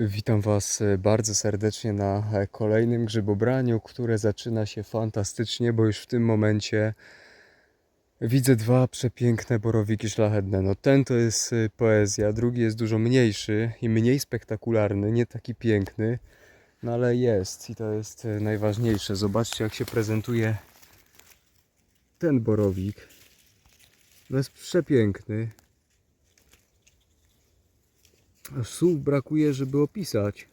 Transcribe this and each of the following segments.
Witam Was e, bardzo serdecznie na e, kolejnym grzybobraniu, które zaczyna się fantastycznie, bo już w tym momencie widzę dwa przepiękne borowiki szlachetne. No ten to jest e, poezja, drugi jest dużo mniejszy i mniej spektakularny, nie taki piękny, no ale jest i to jest najważniejsze. Zobaczcie jak się prezentuje ten borowik. No jest przepiękny. Słów brakuje, żeby opisać.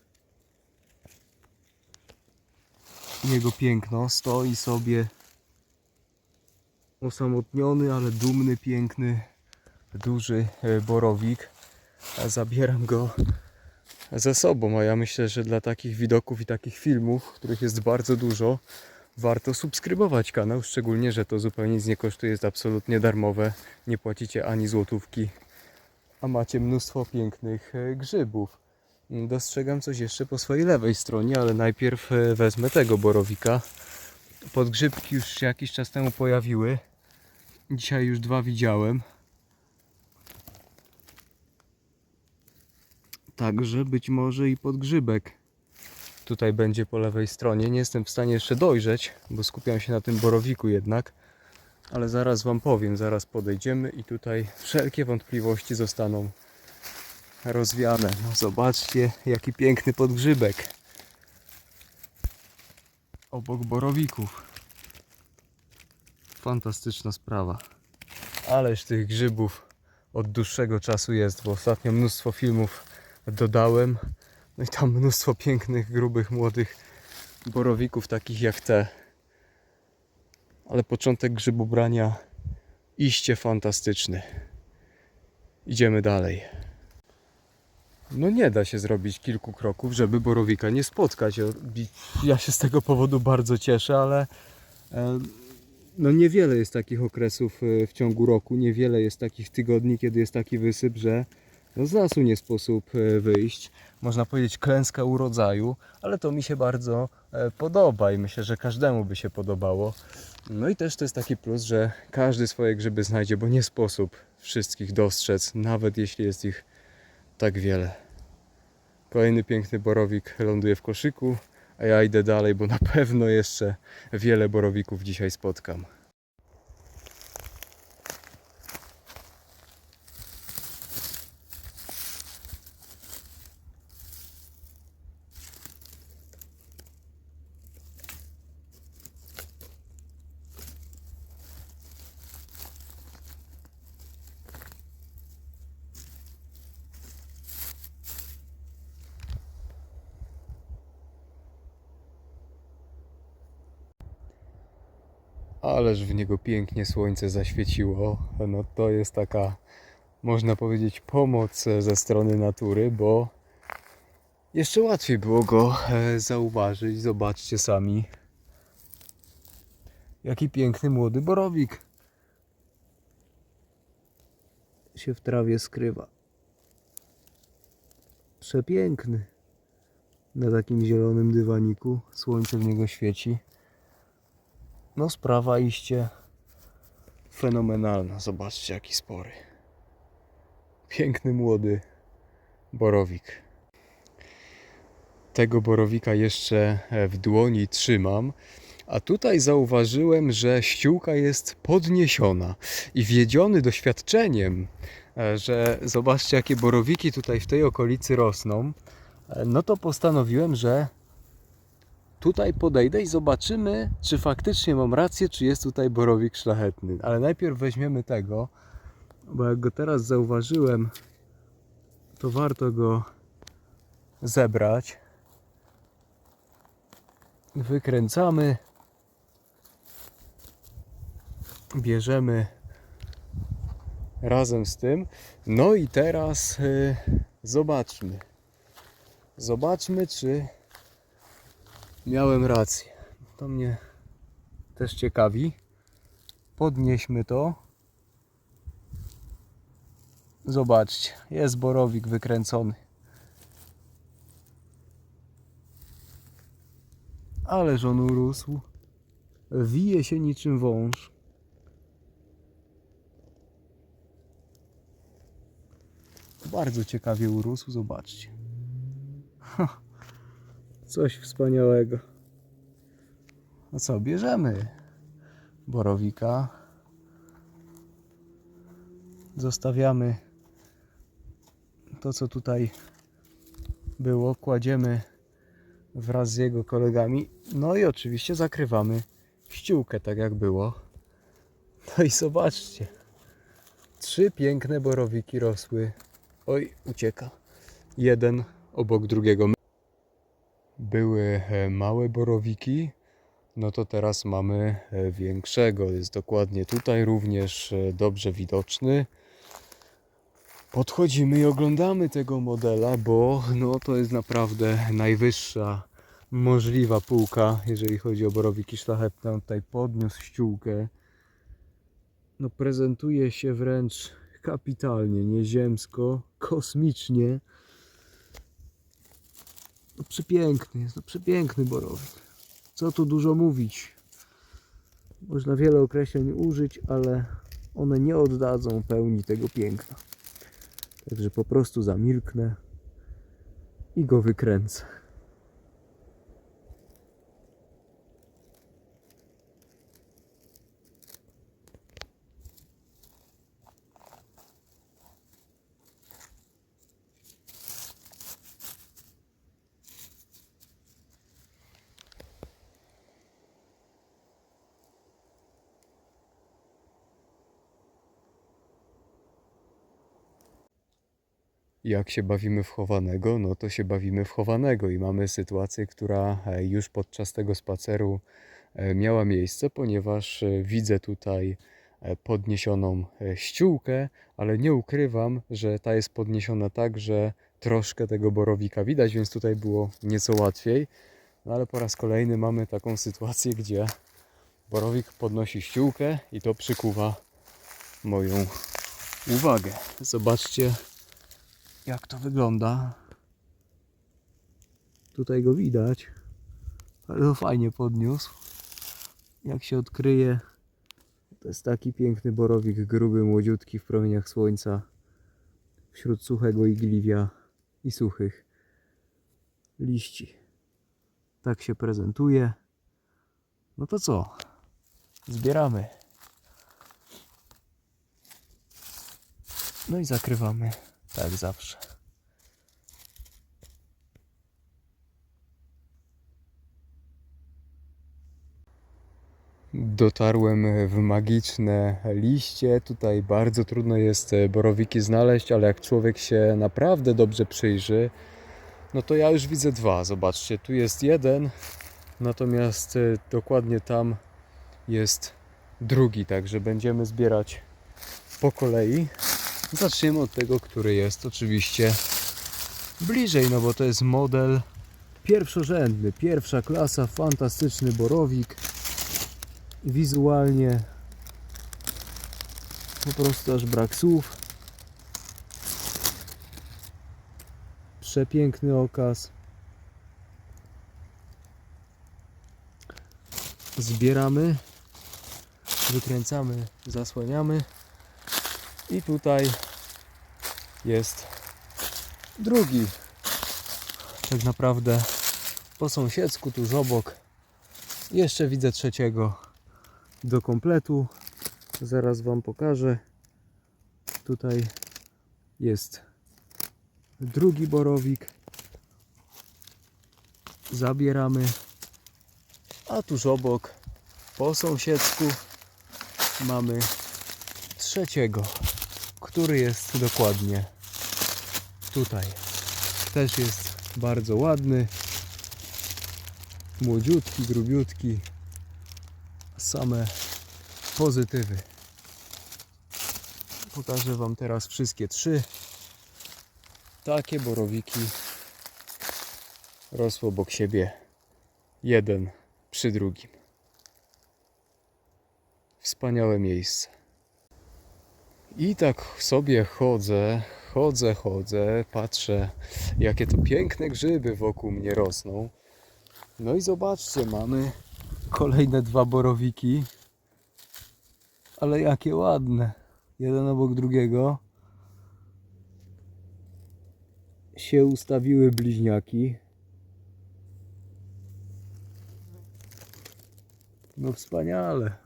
Jego piękno stoi sobie osamotniony, ale dumny, piękny, duży e, borowik. Zabieram go ze sobą, a ja myślę, że dla takich widoków i takich filmów, których jest bardzo dużo, warto subskrybować kanał, szczególnie, że to zupełnie nic nie kosztuje, jest absolutnie darmowe, nie płacicie ani złotówki a macie mnóstwo pięknych e, grzybów. Dostrzegam coś jeszcze po swojej lewej stronie, ale najpierw e, wezmę tego borowika. Podgrzybki już się jakiś czas temu pojawiły. Dzisiaj już dwa widziałem. Także być może i podgrzybek tutaj będzie po lewej stronie. Nie jestem w stanie jeszcze dojrzeć, bo skupiam się na tym borowiku jednak. Ale zaraz Wam powiem, zaraz podejdziemy i tutaj wszelkie wątpliwości zostaną rozwiane. No zobaczcie, jaki piękny podgrzybek. Obok borowików. Fantastyczna sprawa. Ależ tych grzybów od dłuższego czasu jest, bo ostatnio mnóstwo filmów dodałem. No i tam mnóstwo pięknych, grubych, młodych borowików, takich jak te ale początek grzybobrania iście fantastyczny. Idziemy dalej. No nie da się zrobić kilku kroków, żeby borowika nie spotkać. Ja się z tego powodu bardzo cieszę, ale e, no niewiele jest takich okresów e, w ciągu roku, niewiele jest takich tygodni, kiedy jest taki wysyp, że z lasu nie sposób e, wyjść. Można powiedzieć klęska urodzaju, ale to mi się bardzo podoba i myślę, że każdemu by się podobało. No i też to jest taki plus, że każdy swoje grzyby znajdzie, bo nie sposób wszystkich dostrzec, nawet jeśli jest ich tak wiele. Kolejny piękny borowik ląduje w koszyku, a ja idę dalej, bo na pewno jeszcze wiele borowików dzisiaj spotkam. Ależ w niego pięknie słońce zaświeciło. No to jest taka, można powiedzieć, pomoc ze strony natury, bo jeszcze łatwiej było go e, zauważyć. Zobaczcie sami. Jaki piękny młody borowik się w trawie skrywa. Przepiękny. Na takim zielonym dywaniku słońce w niego świeci. No sprawa iście fenomenalna. Zobaczcie jaki spory. Piękny młody borowik. Tego borowika jeszcze e, w dłoni trzymam. A tutaj zauważyłem, że ściółka jest podniesiona i wiedziony doświadczeniem, e, że zobaczcie jakie borowiki tutaj w tej okolicy rosną, e, no to postanowiłem, że tutaj podejdę i zobaczymy, czy faktycznie mam rację, czy jest tutaj borowik szlachetny. Ale najpierw weźmiemy tego, bo jak go teraz zauważyłem, to warto go zebrać. Wykręcamy. Bierzemy razem z tym. No i teraz y, zobaczmy. Zobaczmy, czy miałem rację. To mnie też ciekawi. Podnieśmy to. Zobaczcie, jest borowik wykręcony. Ależ on urósł. Wije się niczym wąż. Bardzo ciekawie urósł, zobaczcie. Coś wspaniałego. No co, bierzemy borowika. Zostawiamy to, co tutaj było, kładziemy wraz z jego kolegami. No i oczywiście zakrywamy ściółkę, tak jak było. No i zobaczcie. Trzy piękne borowiki rosły. Oj, ucieka. Jeden obok drugiego. Były e, małe borowiki, no to teraz mamy e, większego. Jest dokładnie tutaj również e, dobrze widoczny. Podchodzimy i oglądamy tego modela, bo no to jest naprawdę najwyższa możliwa półka, jeżeli chodzi o borowiki szlachetne. On tutaj podniósł ściółkę. No prezentuje się wręcz kapitalnie, nieziemsko, kosmicznie. No przepiękny jest, no przepiękny borowik. Co tu dużo mówić. Można wiele określeń użyć, ale one nie oddadzą pełni tego piękna. Także po prostu zamilknę i go wykręcę. Jak się bawimy w chowanego, no to się bawimy w chowanego i mamy sytuację, która e, już podczas tego spaceru e, miała miejsce, ponieważ e, widzę tutaj podniesioną ściółkę, ale nie ukrywam, że ta jest podniesiona tak, że troszkę tego borowika widać, więc tutaj było nieco łatwiej. No ale po raz kolejny mamy taką sytuację, gdzie borowik podnosi ściółkę i to przykuwa moją uwagę. Zobaczcie, jak to wygląda. Tutaj go widać, to fajnie podniósł. Jak się odkryje, to jest taki piękny borowik, gruby, młodziutki w promieniach słońca, wśród suchego igliwia i suchych liści. Tak się prezentuje. No to co? Zbieramy. No i zakrywamy. Tak zawsze. Dotarłem w magiczne liście. Tutaj bardzo trudno jest e, borowiki znaleźć, ale jak człowiek się naprawdę dobrze przyjrzy, no to ja już widzę dwa. Zobaczcie, tu jest jeden, natomiast e, dokładnie tam jest drugi, także będziemy zbierać po kolei. Zaczniemy od tego, który jest oczywiście bliżej, no bo to jest model pierwszorzędny, pierwsza klasa, fantastyczny borowik. Wizualnie po prostu aż brak słów. Przepiękny okaz. Zbieramy, wykręcamy, zasłaniamy. I tutaj jest drugi. Tak naprawdę po sąsiedzku, tuż obok. Jeszcze widzę trzeciego do kompletu. Zaraz Wam pokażę. Tutaj jest drugi borowik. Zabieramy. A tuż obok, po sąsiedzku, mamy trzeciego, który jest dokładnie tutaj. Też jest bardzo ładny, młodziutki, grubiutki, same pozytywy. Pokażę Wam teraz wszystkie trzy. Takie borowiki rosły obok siebie, jeden przy drugim. Wspaniałe miejsce. I tak sobie chodzę, chodzę, chodzę, patrzę, jakie to piękne grzyby wokół mnie rosną. No i zobaczcie, mamy kolejne dwa borowiki. Ale jakie ładne. Jeden obok drugiego. się ustawiły bliźniaki. No wspaniale.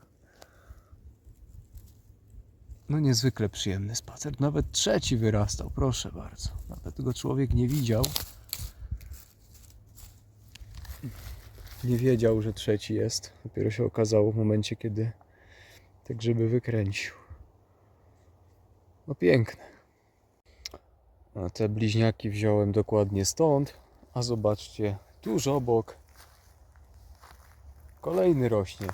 No niezwykle przyjemny spacer. Nawet trzeci wyrastał, proszę bardzo. Nawet go człowiek nie widział. Nie wiedział, że trzeci jest. Dopiero się okazało w momencie, kiedy te grzyby wykręcił. No piękne. A te bliźniaki wziąłem dokładnie stąd. A zobaczcie, tuż obok kolejny rośnie.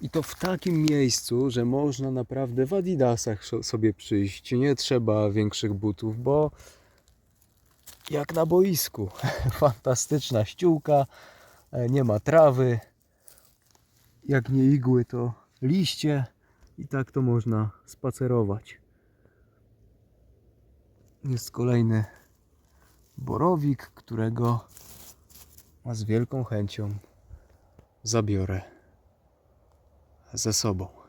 I to w takim miejscu, że można naprawdę w adidasach sobie przyjść. Nie trzeba większych butów, bo jak na boisku. Fantastyczna ściółka, e, nie ma trawy. Jak nie igły, to liście. I tak to można spacerować. Jest kolejny borowik, którego a z wielką chęcią zabiorę ze sobą.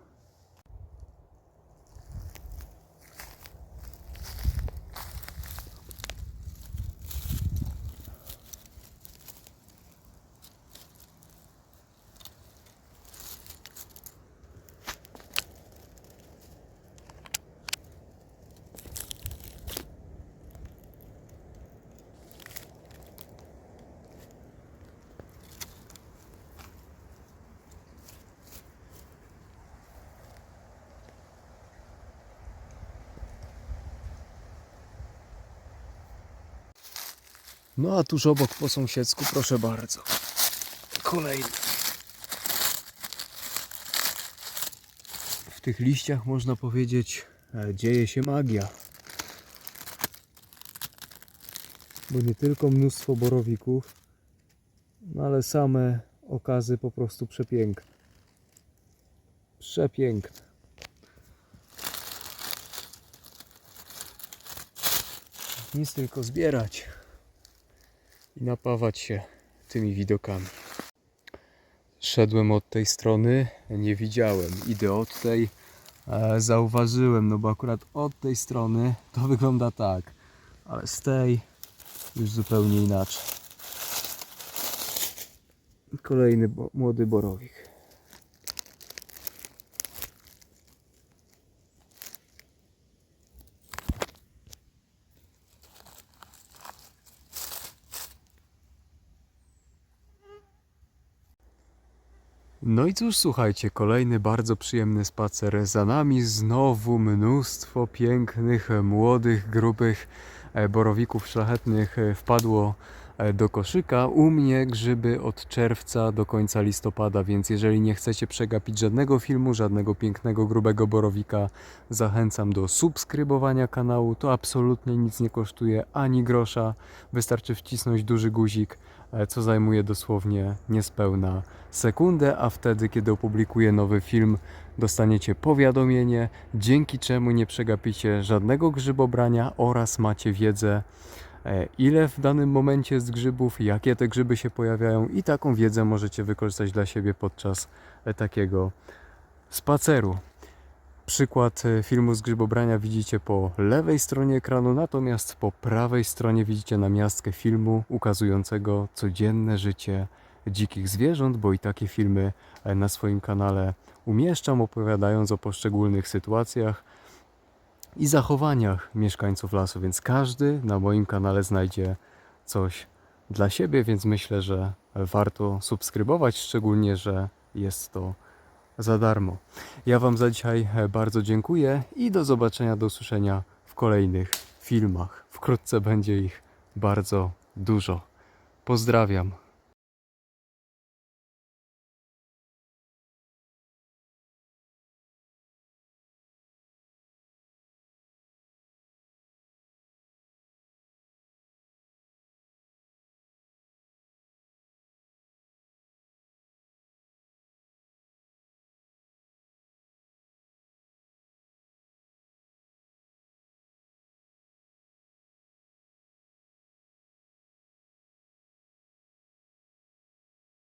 No a tuż obok po sąsiedzku, proszę bardzo. Kolejny. W tych liściach można powiedzieć, e, dzieje się magia. Bo nie tylko mnóstwo borowików, no ale same okazy po prostu przepiękne. Przepiękne. Nic tylko zbierać i napawać się tymi widokami. Szedłem od tej strony, nie widziałem. Idę od tej, e, zauważyłem, no bo akurat od tej strony to wygląda tak, ale z tej już zupełnie inaczej. Kolejny bo, młody borowik. No i cóż, słuchajcie, kolejny bardzo przyjemny spacer za nami. Znowu mnóstwo pięknych, młodych, grubych e, borowików szlachetnych e, wpadło do koszyka. U mnie grzyby od czerwca do końca listopada, więc jeżeli nie chcecie przegapić żadnego filmu, żadnego pięknego, grubego borowika, zachęcam do subskrybowania kanału. To absolutnie nic nie kosztuje ani grosza. Wystarczy wcisnąć duży guzik, e, co zajmuje dosłownie niespełna sekundę, a wtedy, kiedy opublikuję nowy film, dostaniecie powiadomienie, dzięki czemu nie przegapicie żadnego grzybobrania oraz macie wiedzę, e, ile w danym momencie jest grzybów, jakie te grzyby się pojawiają i taką wiedzę możecie wykorzystać dla siebie podczas e, takiego spaceru. Przykład e, filmu z grzybobrania widzicie po lewej stronie ekranu, natomiast po prawej stronie widzicie namiastkę filmu ukazującego codzienne życie dzikich zwierząt, bo i takie filmy e, na swoim kanale umieszczam, opowiadając o poszczególnych sytuacjach i zachowaniach mieszkańców lasu, więc każdy na moim kanale znajdzie coś dla siebie, więc myślę, że warto subskrybować, szczególnie, że jest to za darmo. Ja Wam za dzisiaj e, bardzo dziękuję i do zobaczenia, do usłyszenia w kolejnych filmach. Wkrótce będzie ich bardzo dużo. Pozdrawiam.